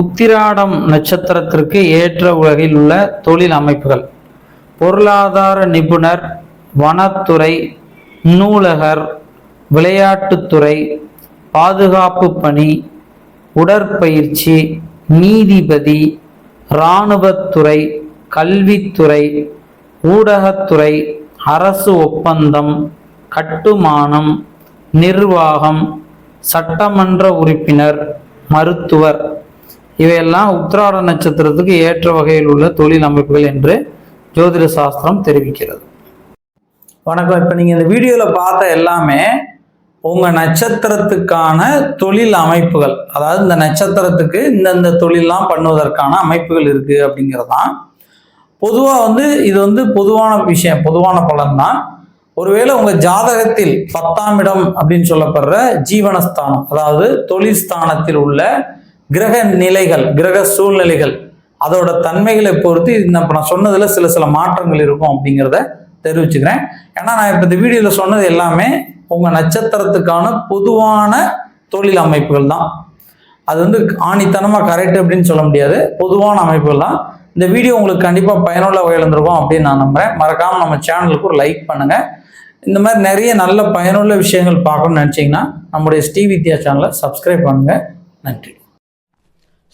உத்திராடம் நட்சத்திரத்திற்கு ஏற்ற உலகில் உள்ள தொழில் அமைப்புகள். பொருளாதார நிபுணர் வனத்துறை நூலகர் விளையாட்டுத்துறை பாதுகாப்பு பணி உடற்பயிற்சி நீதிபதி இராணுவத்துறை கல்வித்துறை ஊடகத்துறை அரசு ஒப்பந்தம் கட்டுமானம் நிர்வாகம் சட்டமன்ற உறுப்பினர் மருத்துவர். இவையெல்லாம் உத்திராட நட்சத்திரத்துக்கு ஏற்ற வகையில் உள்ள தொழில் அமைப்புகள் என்று ஜோதிட சாஸ்திரம் தெரிவிக்கிறது. வணக்கம். இப்போ நீங்கள் இந்த வீடியோவில் பார்த்த எல்லாமே உங்கள் நட்சத்திரத்துக்கான தொழில் அமைப்புகள். அதாவது இந்த நட்சத்திரத்துக்கு இந்தந்த தொழிலெலாம் பண்ணுவதற்கான அமைப்புகள் இருக்குது அப்படிங்கிறது தான் பொதுவாக வந்து இது வந்து பொதுவான விஷயம் பொதுவான பலன் தான் ஒருவேளை உங்கள் ஜாதகத்தில் பத்தாம் இடம் அப்படின்னு சொல்லப்படுற ஜீவனஸ்தானம் அதாவது தொழில் ஸ்தானத்தில் உள்ள கிரக நிலைகள் கிரக சூழ்நிலைகள் அதோட தன்மைகளை பொறுத்து இந்த இப்போ நான் சொன்னதில் சில சில மாற்றங்கள் இருக்கும் அப்படிங்கிறத தெரிவிச்சுக்கிறேன். ஏன்னா நான் இப்போ இந்த வீடியோவில் சொன்னது எல்லாமே உங்கள் நட்சத்திரத்துக்கான பொதுவான தொழில் அமைப்புகள் தான். அது வந்து ஆணித்தனமாக கரெக்ட் அப்படின்னு சொல்ல முடியாது. பொதுவான அமைப்புகள் தான். இந்த வீடியோ உங்களுக்கு கண்டிப்பாக பயனுள்ள வகையில் இருந்திருக்கும் அப்படின்னு நான் நம்புறேன். மறக்காமல் நம்ம சேனலுக்கு ஒரு லைக் பண்ணுங்கள் இந்த மாதிரி நிறைய நல்ல பயனுள்ள விஷயங்கள் பார்க்கணும்னு நினச்சிங்கன்னா நம்முடைய ஸ்ரீ வித்யா சேனலை சப்ஸ்கிரைப் பண்ணுங்கள் நன்றி.